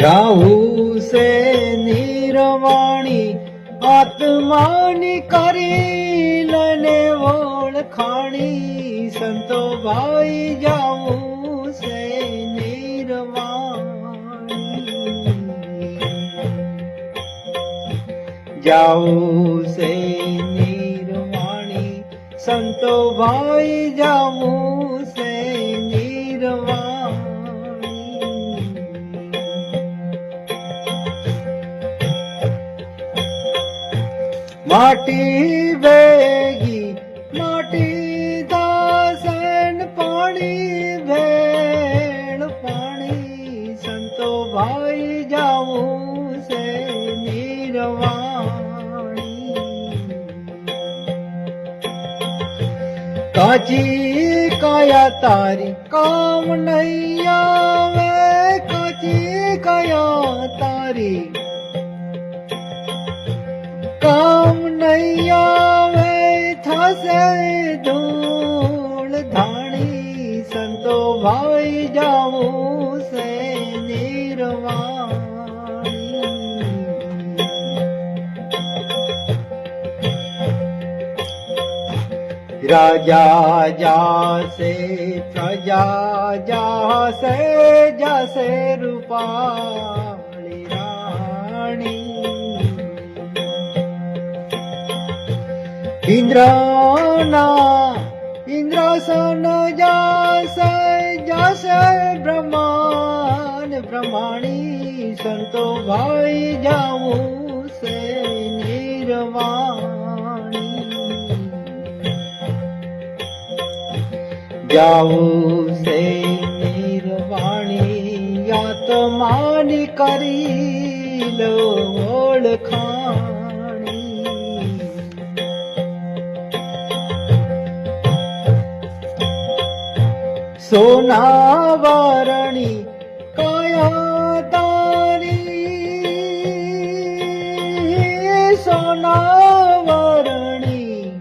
જાવું સે નિરવાણી, આત્માની કરી લને ઓળખાણી સંતો ભાઈ જાવું સે નિરવાણી. જાવું સે નિરવાણી સંતો ભાઈ જાવું માટી વેગી, માટી દાસન પાણી ભેણ પાણી સંતો ભાઈ જાઉં છે નિરવાણી. કાચી કયા તારી કામ નહીં આવે, કાચી કયા તારી કામ નહીં આવે થશે ધૂળ ધાણી, સંતો ભાઈ જાવું છે નિર્વાણી. રાજા જાશે, પ્રજા જાશે જાસે રૂપાળી ઇન્દ્રના ઇન્દ્રાસન જાસે જાસે બ્રહ્માન, બ્રહ્માણી સંતો ભાઈ જાવું સે નિર્વાણી. જાવું સે નિર્વાણી આત્માની કરી લો ઓળખાણી. સોના વારણી કાયા તારી સોના વારણી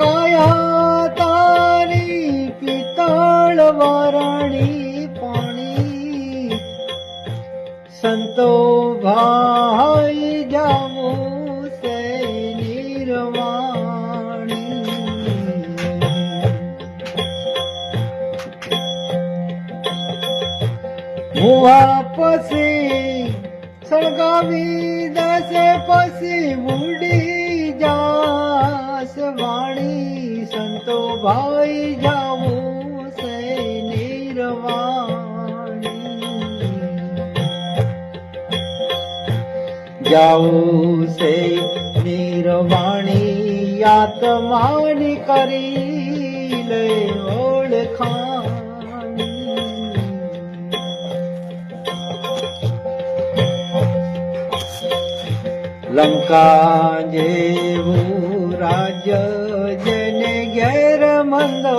કાયા તારી પિત્તળ વારણી પાણી. સંતો ભાઈ જાવું મુવા પછી સળગાવી દસે પછી મૂડી જાસ. વાણી સંતો ભાઈ જાવું સે નિર્વાણી જાવું છે નિર્વાણી આત્માની કરી લે ઓળખાણી. લંકા જેવું રાજ્ય જેને ઘેર મંદો.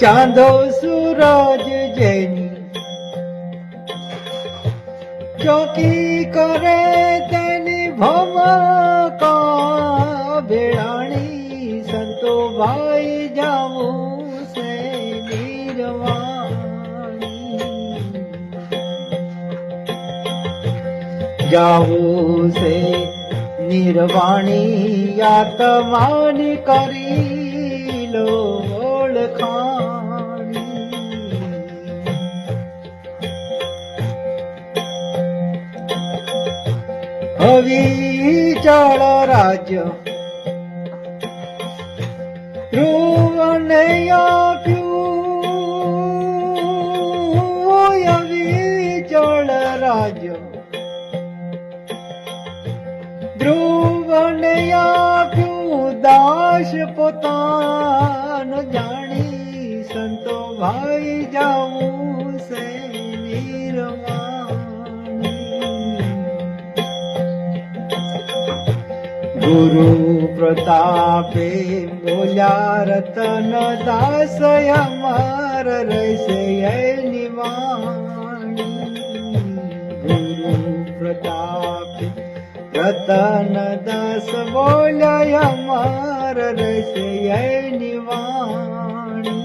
ચાંદો સૂરજ જેની ચોકી કરે તેની ભમકા ભેળાણી સંતો ભાઈ જાવું છે. નિર્વાણી આત્માની કરી લો ઓળખાણી. ચાળ રાજ્ય ધ્રુવને આપ્યું. અવિચળ રાજ્ય ધ્રુવને આપ્યું દાસ પોતાન જાણી સંતો ભાઈ જાવું સે ગુરુ પ્રતાપે બોલ્યા, રતન દાસ અમાર રહેશે એની વાણી. ગુરુ પ્રતાપે રતન દાસ બોલ્યા માર એની વાણી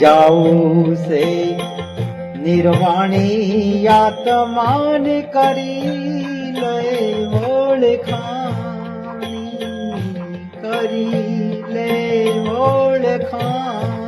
જાવું છે નિર્વાણી આત્માન કરી લે ઓળખાણી કરી લે ઓળખાણી